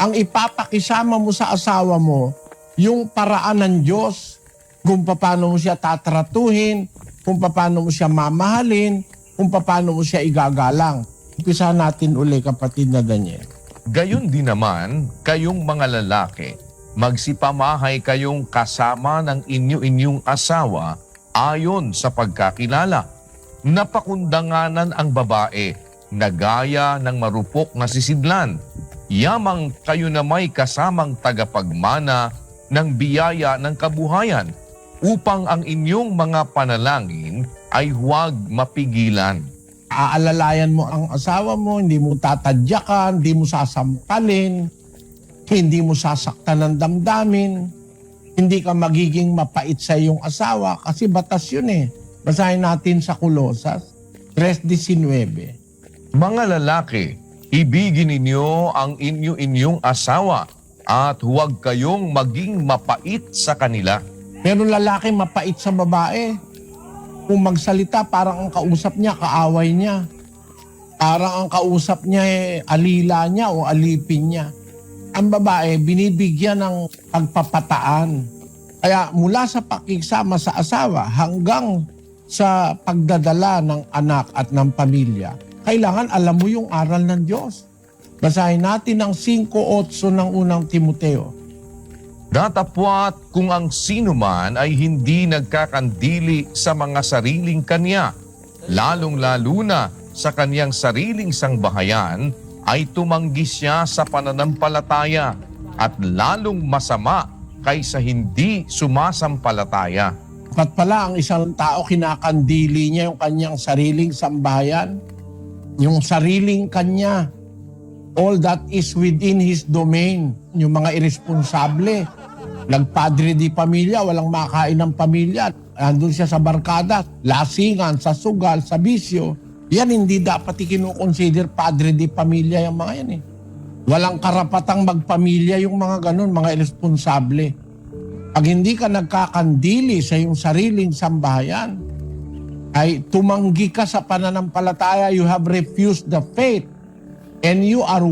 ang ipapakisama mo sa asawa mo, yung paraan ng Diyos, kung paano mo siya tatratuhin, kung paano mo siya mamahalin, kung paano mo siya igagalang. Umpisa natin uli kapatid na Daniel. Gayon din naman, kayong mga lalaki, magsipamahay kayong kasama ng inyo-inyong asawa ayon sa pagkakilala. Napakundanganan ang babae na gaya ng marupok na sisidlan. Yamang kayo na may kasamang tagapagmana ng biyaya ng kabuhayan upang ang inyong mga panalangin ay huwag mapigilan. Aalalayan mo ang asawa mo, hindi mo tatadyakan, hindi mo sasampalin, hindi mo sasaktan ng damdamin, hindi ka magiging mapait sa iyong asawa kasi batas yun eh. Basahin natin sa Colosas 3.19. Mga lalaki, ibigin ninyo ang inyo-inyong asawa at huwag kayong maging mapait sa kanila. Pero lalaki mapait sa babae. Kung magsalita, parang ang kausap niya, kaaway niya. Parang ang kausap niya eh, alila niya o alipin niya. Ang babae, binibigyan ng pagpapataan. Kaya mula sa pakikisama sa asawa hanggang sa pagdadala ng anak at ng pamilya, kailangan alam mo yung aral ng Diyos. Basahin natin ang 5.8 ng unang Timoteo. Datapwat kung ang sino man ay hindi nagkakandili sa mga sariling kanya, lalong-lalo na sa kanyang sariling sangbahayan, ay tumanggi siya sa pananampalataya at lalong masama kaysa hindi sumasampalataya. Kat pala ang isang tao kinakandili niya yung kanyang sariling sambayan, yung sariling kanya. All that is within his domain. Yung mga irresponsable. Nagpadre di pamilya, walang makain ng pamilya. Andun siya sa barkada, lasingan, sa sugal, sa bisyo. Yan hindi dapat ikinukonsider padre di pamilya yung mga yan eh. Walang karapatang magpamilya yung mga ganun, mga irresponsable. Pag hindi ka nagkakandili sa iyong sariling sambahayan, ay tumanggi ka sa pananampalataya, you have refused the faith, and you are